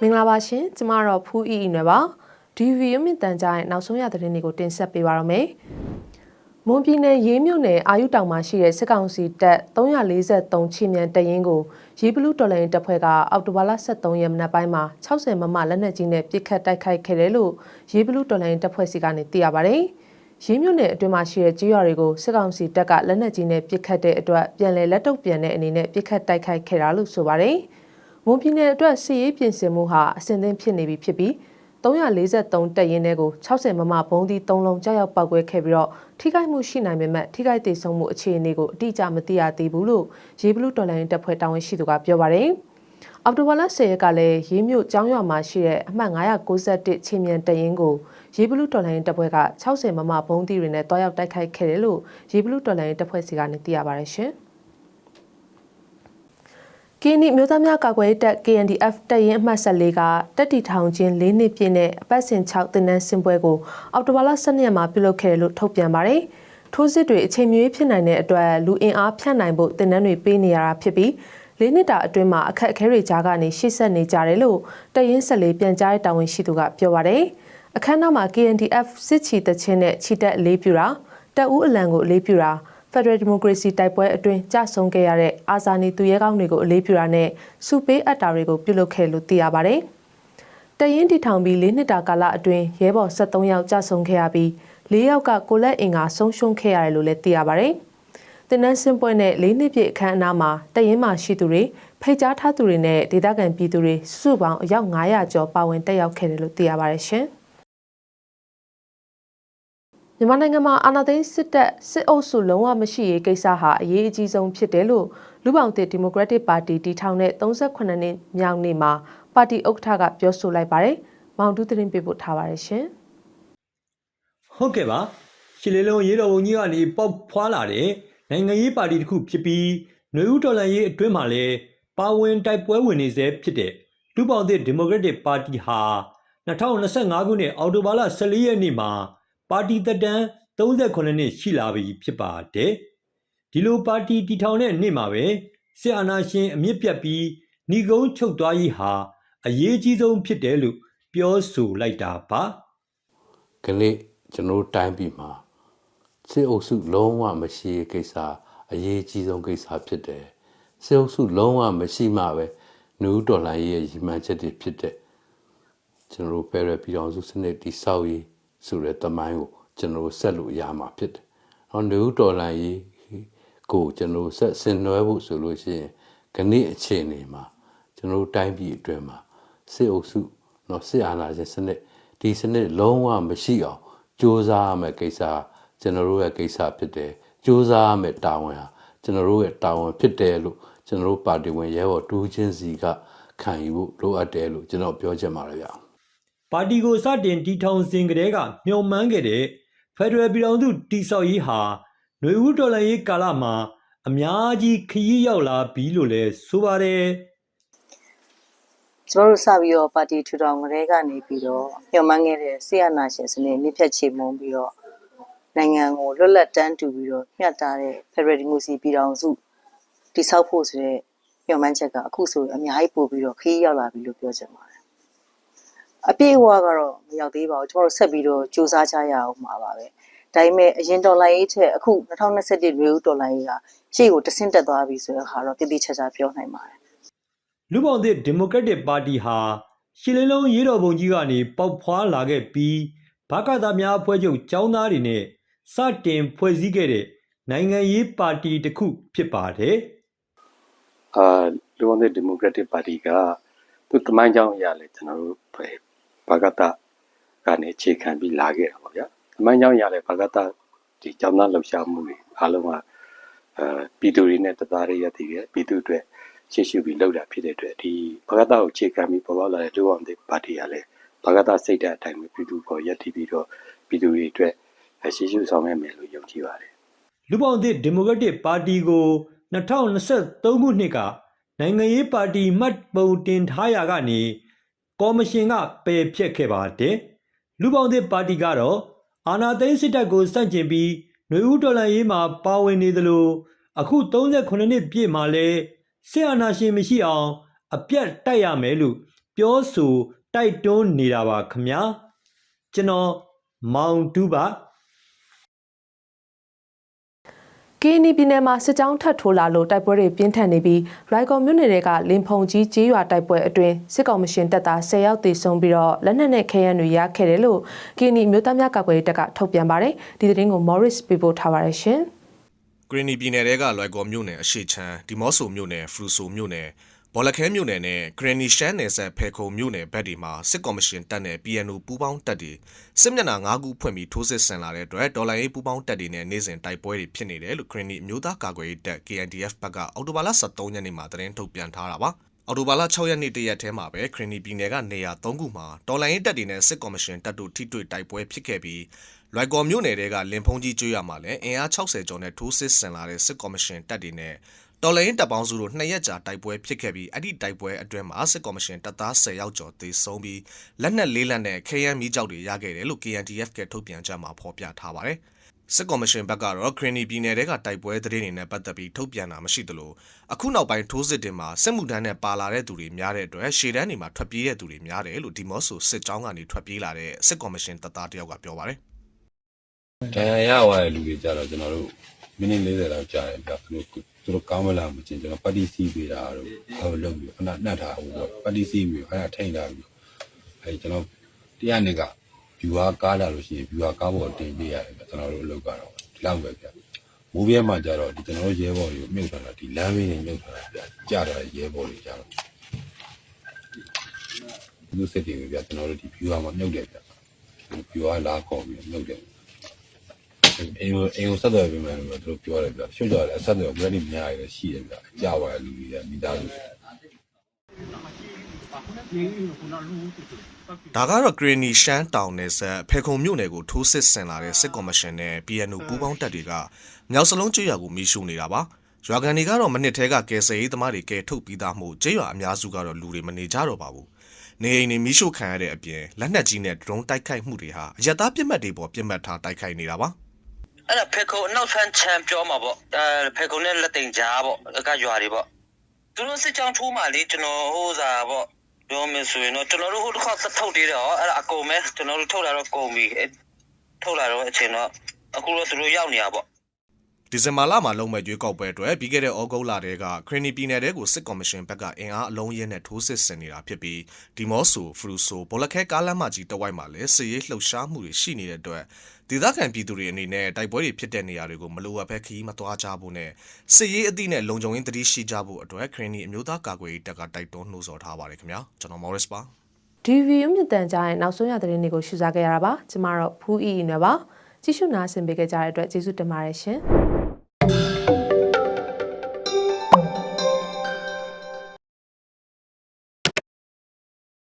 မင်္ဂလာပါရှင်ကျမတော့ဖူးအီအီနွယ်ပါဒီဗီယိုမြင့်တန်ကြားရဲ့နောက်ဆုံးရသတင်းတွေကိုတင်ဆက်ပေးပါရမယ်မွန်ပြည်နယ်ရေးမြို့နယ်အာယုတောင်မှာရှိတဲ့စစ်ကောင်စီတပ်343ချင်းမြန်တရင်ကိုရေးဘလူးတော်လိုင်းတပ်ဖွဲ့ကအောက်တိုဘာလ23ရက်မနက်ပိုင်းမှာ60မမလက်နက်ကြီးနဲ့ပစ်ခတ်တိုက်ခိုက်ခဲ့တယ်လို့ရေးဘလူးတော်လိုင်းတပ်ဖွဲ့စီကနေသိရပါဗျ။ ရေးမြို့နယ်အတွင်းမှာရှိတဲ့ကြေးရွာတွေကိုစစ်ကောင်စီတပ်ကလက်နက်ကြီးနဲ့ပစ်ခတ်တဲ့အတွက်ပြန်လည်လက်တုပ်ပြန်တဲ့အနေနဲ့ပစ်ခတ်တိုက်ခိုက်ခဲ့တာလို့ဆိုပါတယ်။မွန်ပြည်နယ်အတွက်စစ်ရေးပြင်ဆင်မှုဟာအဆင်သင့်ဖြစ်နေပြီဖြစ်ပြီး343တက်ရင်တွေကို60မမဘုံသီး3လုံးကြောက်ရောက်ပောက်ကွဲခဲ့ပြီးတော့ထိခိုက်မှုရှိနိုင်ပေမဲ့ထိခိုက်ဒေဆုံးမှုအခြေအနေကိုအတိအကျမသိရသေးဘူးလို့ရေးဘလူးတော်လိုင်းတပ်ဖွဲ့တာဝန်ရှိသူကပြောပါတယ်။ အော်တိုဘာလ10ရက်ကလည်းရေးမြို့ကျောင်းရွာမှာရှိတဲ့အမှတ်991ချင်းမြန်တရင်ကိုရေးဘလူးတော်လိုင်းတပ်ဖွဲ့က60မမဘုံသီးတွေနဲ့တွားရောက်တိုက်ခိုက်ခဲ့တယ်လို့ရေးဘလူးတော်လိုင်းတပ်ဖွဲ့စီကနေသိရပါတယ်ရှင်။ကင်းနီမြို့သားများကာကွယ်ရေးတပ် KNDF တပ်ရင်းအမှတ်14ကတပ်တီထောင်ချင်း၄နှစ်ပြည့်နဲ့အပတ်စဉ်6တင်နန်းစင်ပွဲကိုအောက်တိုဘာလ12ရက်မှာပြုလုပ်ခဲ့တယ်လို့ထုတ်ပြန်ပါတယ်။ထိုးစစ်တွေအချိန်မရွေးဖြစ်နိုင်တဲ့အတွက်လူအင်အားဖြန့်နိုင်ဖို့တင်နန်းတွေပေးနေရတာဖြစ်ပြီး လေးနှစ်တာအတွင်းမှာအခက်အခဲတွေကြားကနေရှေ့ဆက်နေကြတယ်လို့တပ်ရင်း14ပြန်ကြားရေးတာဝန်ရှိသူကပြောပါတယ်။အခမ်းအနားမှာ KNDF စစ်ချီတချင်းနဲ့ချီတက်အလေးပြုတာတပ်ဦးအလံကိုအလေးပြုတာ Federal Democracy တိုက်ပွဲအတွင်းကြဆုံခဲ့ရတဲ့အာဇာနည်သူရဲကောင်းတွေကိုအလေးပြုတာနဲ့စုပေးအပ်တာတွေကိုပြုလုပ်ခဲ့လို့သိရပါတယ်။တရင်တီထောင်ပြီး၄နှစ်တာကာလအတွင်းရဲဘော်73ယောက်ကြဆုံခဲ့ရပြီး၄ယောက်ကကိုလက်အင်္ဂါဆုံးရှုံးခဲ့ရတယ်လို့လည်းသိရပါတယ်။ တင်နန်းစင်ပွဲနဲ့၄နှစ်ပြည့်အခမ်းအနားမှာတရင်မှရှိသူတွေဖိတ်ကြားထားသူတွေနဲ့ဒေသခံပြည်သူတွေစုစုပေါင်းအယောက်900ကျော်ပါဝင်တက်ရောက်ခဲ့တယ်လို့သိရပါတယ်ရှင်။မြန်မာနိုင်ငံမှာအာဏာသိမ်းစစ်တပ်စစ်အုပ်စုလုံးဝမရှိရေးကိစ္စဟာအရေးအကြီးဆုံးဖြစ်တယ်လို့လူပောင်သစ်ဒီမိုကရက်တစ်ပါတီတည်ထောင်တဲ့38နှစ်မြောက်နေ့မှာပါတီဥက္ကဋ္ဌကပြောဆိုလိုက်ပါတယ်။မောင်တူးသတင်းပေးပို့ထားပါတယ်ရှင်။ဟုတ်ကဲ့ပါရှစ်လေးလုံးရေးတော်ပုံကြီးကနေပေါက်ဖွာလာတဲ့ နိုင်ငံရေးပါတီတစ်ခုဖြစ်ပြီးຫນွေဦးတော်လှန်ရေးအတွင်းမှာလည်းပါဝင်တိုက်ပွဲဝင်နေစေဖြစ်တဲ့လူပောင်သစ်ဒီမိုကရက်တစ်ပါတီဟာ2025ခုနှစ်အောက်တိုဘာလ14ရက်နေ့မှာပါတီသက်တမ်း38နှစ်ရှိလာပြီဖြစ်ပါတယ်ဒီလိုပါတီတည်ထောင်တဲ့နေ့မှာပဲစစ်အာဏာရှင်အမြင့်ပြတ်ပြီးဏီကုန်းချုပ်သွားရေးဟာအရေးကြီးဆုံးဖြစ်တယ်လို့ပြောဆိုလိုက်တာပါကနေ့ကျွန်တော်တို့တိုင်းပြည်မှာ စစ်အုပ်စုလုံးဝမရှိတဲ့ကိစ္စအရေးကြီးဆုံးကိစ္စဖြစ်တယ်စစ်အုပ်စုလုံးဝမရှိမှပဲနူးတော်လှန်ရေးရဲ့ရည်မှန်းချက်တွေဖြစ်တဲ့ကျွန်တော်တို့ဖယ်ရယ်ပြည်တော်စုစနစ်တိဆောက်ရေးဆိုတဲ့တမိုင်းကိုကျွန်တော်တို့ဆက်လို့ရမှာဖြစ်တယ်။ဟောနူးတော်လှန်ရေးကိုကျွန်တော်တို့ဆက်ဆင်နွှဲဖို့ဆိုလို့ရှိရင်ကနေ့အချိန်နေမှာကျွန်တော်တို့တိုင်းပြည်အတွင်းမှာစစ်အုပ်စုနော်စစ်အာဏာရှင်စနစ်ဒီစနစ်လုံးဝမရှိအောင်စ조사ရမယ်ကိစ္စကျွ န်တော်တို့ရဲ့ကိစ္စဖြစ်တယ်စ조사ရမယ်တာဝန်ဟာကျွန်တော်တို့ရဲ့တာဝန်ဖြစ်တယ်လို့ကျွန်တော်တို့ပါတီဝင်ရဲဘော်တူးချင်းစီကခံယူဖို့လိုအပ်တယ်လို့ကျွန်တော်ပြောချင်ပါတယ်ဗျာ ပါတီကိုစတင်တီထောင်စဉ်ကတည်းကမျှော်မှန်းခဲ့တဲ့ဖက်ဒရယ်ပြည်ထောင်စုတည်ဆောက်ရေးဟာຫນွေဦးတော်လှန်ရေးကာလမှာအများကြီးခရီးရောက်လာပြီလို့လည်းဆိုပါတယ် ကျမတို့စပြီးတော့ပါတီထူထောင်ကလေးကနေပြီးတော့ညှော်မှန်းခဲ့တဲ့ဆီယနာရှင်စနစ်မြစ်ဖြတ်ချေမှုန်းပြီးတော့ နိုင်ငံကိုလွတ်လပ်တန်းတူပြီးတော့မျှတတဲ့ Federal Democracy ပြည်ထောင်စုတည်ဆောက်ဖို့ဆိုတဲ့ညှော်မှန်းချက်ကအခုဆိုရင်အများကြီးပို့ပြီးတော့ခရီးရောက်လာပြီလို့ပြောချင်ပါတယ်အပြည့်အဝကတော့မရောက်သေးပါဘူးကျမတို့ဆက်ပြီးတော့စူးစမ်းကြရအောင်ပါပါပဲဒါပေမဲ့အရင်ဒေါ်လာရေးထက်အခု2021ရေဦးဒေါ်လာရေးကရှေ့ကိုတဆင့်တက်သွားပြီဆိုတဲ့ဟာတော့တည်တည်ချာချာပြောနိုင်ပါတယ်လူပောင်သစ်ဒီမိုကရက်တစ်ပါတီဟာရှစ်လေးလုံးရေးတော်ပုံကြီးကနေပေါက်ဖွာလာခဲ့ပြီးဘကသာများအဖွဲ့ချုပ်ចောင်းသားတွေနဲ့ စတင်ဖွဲ့စည်းခဲ့တဲ့နိုင်ငံရေးပါတီတစ်ခုဖြစ်ပါတယ်အာလူဝန်တဲ့ဒီမိုကရက်တစ်ပါတီကသူတမိုင်းကြောင်းအရလဲကျွန်တော်တို့ပဲဘာဂတကနေခြေခံပြီးလာခဲ့တာပေါ့ဗျာတမိုင်းကြောင်းအရလဲဘာဂတဒီကျောင်းသားလှူရှာမှုတွေအားလုံးကအာပြည်သူတွေနဲ့တသားရရတည်ရပြည်သူတွေရှေ့ရှုပြီးလှုပ်တာဖြစ်တဲ့အတွက်ဒီဘာဂတကိုခြေခံပြီးပေါ်ပေါက်လာတဲ့လူဝန်တဲ့ပါတီကလည်းဘာဂတစိတ်ဓာတ်အတိုင်းပဲပြည်သူပေါ်ရက်တည်ပြီးတော့ပြည်သူတွေအတွက် ရှေ့ရှုဆောင်ရွက်မယ်လို့ယုံကြည်ပါတယ်လူပောင်သစ်ဒီမိုကရက်တစ်ပါတီကို2023ခုနှစ်ကနိုင်ငံရေးပါတီမှတ်ပုံတင်ထားရာကနေကော်မရှင်ကပယ်ဖျက်ခဲ့ပါတယ်။လူပောင်သစ်ပါတီကတော့အာဏာသိမ်းစစ်တပ်ကိုစန့်ကျင်ပြီးຫນွေဦးတော်လှန်ရေးမှာပါဝင်နေသလိုအခု38နှစ်ပြည့်မှာလဲဆရာနာရှင်မရှိအောင်အပြတ်တိုက်ရမယ်လို့ပြောဆိုတိုက်တွန်းနေတာပါခမညာကျွန်တော်မောင်တူပါ ကင်းနီပြည်နယ်မှာစစ်ကြောင်းထပ်ထိုးလာလို့တိုက်ပွဲတွေပြင်းထန်နေပြီးရိုင်ကော်မြို့နယ်တွေကလင်ဖုံကြီးကျေးရွာတိုက်ပွဲအတွင်းစစ်ကောင်မရှင်တပ်သား10ယောက်သေဆုံးပြီးတော့လက်နက်နဲ့ခဲယမ်းတွေရခဲ့တယ်လို့ကင်းနီမြို့သားများကာကွယ်ရေးတပ်ကထုတ်ပြန်ပါတယ်ဒီသတင်းကို Morris ပေးပို့ထားပါတယ်ရှင်ဂရင်းနီပြည်နယ်တဲကလွိုက်ကော်မြို့နယ်အရှိချမ်းဒီမော့ဆိုမြို့နယ်ဖရူဆိုမြို့နယ် ဘော်လခဲမြို့နယ်နဲ့ဂရင်းနီရှမ်းနယ်ဆက်ဖဲခုံမြို့နယ်ဘက်တွေမှာစစ်ကော်မရှင်တပ်နဲ့ PNO ပူးပေါင်းတပ်တွေစစ်မျက်နှာ၅ခုဖွင့်ပြီးထိုးစစ်ဆင်လာတဲ့အတွက်ဒေါ်လာရေးပူးပေါင်းတပ်တွေနဲ့နေစဉ်တိုက်ပွဲတွေဖြစ်နေတယ်လို့ဂရင်းနီအမျိုးသားကာကွယ်ရေးတပ် KNDF ဘက်ကအော်တိုဘာလ23ရက်နေ့မှာသတင်းထုတ်ပြန်ထားတာပါအော်တိုဘာလ6ရက်နေ့တရက်ထဲမှာပဲခရင်နီပြည်နယ်ကနေရာ3ခုမှာတော်လိုင်းရေးတပ်တွေနဲ့စစ်ကော်မရှင်တပ်တို့ထိတွေ့တိုက်ပွဲဖြစ်ခဲ့ပြီး လွိုက်ကော်မြို့နယ်တဲကလင်ဖုံးကြီးကျွေးရမှာလည်းအင်အား60ကျော်နဲ့ထိုးစစ်ဆင်လာတဲ့စစ်ကော်မရှင်တပ်တွေနဲ့တော်လိုင်းရေးတပ်ပေါင်းစုတို့နှစ်ရက်ကြာတိုက်ပွဲဖြစ်ခဲ့ပြီးအဲ့ဒီတိုက်ပွဲအတွင်းမှာစစ်ကော်မရှင်တပ်သား10ယောက်ကျော်သေဆုံးပြီးလက်နက်လေးလက်နဲ့ခဲယမ်းမီးကြောက်တွေရခဲ့တယ်လို့ KNDF ကထုတ်ပြန်ချက်မှာဖော်ပြထားပါတယ်။စစ်ကော်မရှင်ဘက်ကတော့ခရနီပြည်နယ်တဲကတိုက်ပွဲသတင်းတွေနဲ့ပတ်သက်ပြီးထုတ်ပြန်တာမရှိသလိုအခုနောက်ပိုင်းထိုးစစ်တင်မှာစစ်မှုထမ်းနဲ့ပါလာတဲ့သူတွေများတဲ့အတွက်ရှေ့တန်းတွေမှာထွက်ပြေးတဲ့သူတွေများတယ်လို့ဒီမော့ဆိုစစ်ကြောင်းကနေထွက်ပြေးလာတဲ့စစ်ကော်မရှင်တပ်သားတယောက်ကပြောပါတယ် ဒဏ်ရာရသွားတဲ့လူတွေကြတော့ကျွန်တော်တို့မိနစ်40လောက်ကြာတယ်ဗျသူတို့သူတို့ကောင်းမလားမချင်းကျွန်တော်ပတ်တီစီးပေးတာတော့ဘာလို့လုပ်ပြီးခဏနှက်ထားဘူးပေါ့ပတ်တီစီးပြီးခဏထိန်ထားပြီးအဲကျွန်တော်တရားနေကဘီဝါကားလာလို့ရှိရင်ဘီဝါကားပေါ်တင်ပေးရတယ်ဗျကျွန်တော်တို့အလုပ်ကတော့ဒီလောက်ပဲဗျမိုးပြဲမှာကြတော့ဒီကျွန်တော်တို့ရဲဘော်တွေကိုမြုပ်ထားတာဒီလမ်းမင်းတွေမြုပ်ထားတာဗျကြာတော့ရဲဘော်တွေကြတော့သူစစ်တယ်ဗျကျွန်တော်တို့ဒီဘီဝါမှာမြုပ်တယ်ဗျဘီဝါလာခေါ်ပြီးမြုပ်တယ် အိမ်ကိုအိမ်ကိုဆက်သွယ်ပေးမယ်လို့သူတို့ပြောတယ်ဗျရှုပ်ကြတယ်ဆက်သွယ်ဘယ်နည်းမရရရှိတယ်ဗျကြာပါလူကြီးကမိသားစုဒါကတော့ဂရနီရှမ်းတောင်နယ်ဆက်ဖေခုံမြို့နယ်ကိုထိုးစစ်ဆင်လာတဲ့စစ်ကော်မရှင်နဲ့ PNO ပူးပေါင်းတပ်တွေကမြောက်စလုံးကျွော်ကိုမီးရှို့နေတာပါရွာကန်တွေကတော့မနစ်သေးကကယ်ဆယ်ရေးသမားတွေကယ်ထုတ်ပြီးသားမှုကျွော်အများစုကတော့လူတွေမနေကြတော့ပါဘူးနေအိမ်တွေမီးရှို့ခံရတဲ့အပြင်လက်နက်ကြီးနဲ့ဒရုန်းတိုက်ခိုက်မှုတွေဟာအရတားပြစ်မှတ်တွေပေါ်ပြစ်မှတ်ထားတိုက်ခိုက်နေတာပါ အဲ့ဒါဖေခုံအနောက်ဆန်းချန်ပြောမှာပေါ့အဲဖေခုံနဲ့လက်တင်ကြားပေါ့အကရွာတွေပေါ့သူတို့စစ်ကြောင်းထိုးမှလေကျွန်တော်ဟိုစားပေါ့ပြောမယ်ဆိုရင်တော့ကျွန်တော်တို့ဟိုတစ်ခါထုတ်သေးတယ်ဟောအဲ့ဒါအကုန်ပဲကျွန်တော်တို့ထုတ်လာတော့ကုန်ပြီအဲ့ထုတ်လာတော့အချိန်တော့အခုတော့သူတို့ရောက်နေတာပေါ့ ဒီဇင်ဘာလမှာလုံမဲ့ရွေးကောက်ပွဲအတွက်ပြီးခဲ့တဲ့ဩဂုတ်လတည်းကခရနီပြည်နယ်တဲကိုစစ်ကော်မရှင်ဘက်ကအင်အားအလုံးရင်းနဲ့ထိုးစစ်ဆင်နေတာဖြစ်ပြီးဒီမော့ဆိုဖရူဆိုဘောလခဲကားလမ်းမကြီးတဝိုက်မှာလည်းစစ်ရေးလှုပ်ရှားမှုတွေရှိနေတဲ့အတွက်ဒေသခံပြည်သူတွေအနေနဲ့တိုက်ပွဲတွေဖြစ်တဲ့နေရာတွေကိုမလိုအပ်ဘဲခရီးမသွားကြဖို့နဲ့စစ်ရေးအသည့်နဲ့လုံခြုံရေးတတိရှိကြဖို့အတွက်ခရနီအမျိုးသားကာကွယ်ရေးတပ်ကတိုက်တွန်းနှိုးဆော်ထားပါတယ်ခင်ဗျာကျွန်တော်မော်ရစ်ပါ DV အမြင့်တန်ကြားရဲ့နောက်ဆုံးရသတင်းတွေကိုရှုစားခဲ့ရတာပါကျမတို့ဖူးအီအီနယ်ပါကြည့်ရှုနာဆင်ပေးကြတဲ့အတွက်ကျေးဇူးတင်ပါတယ်ရှင်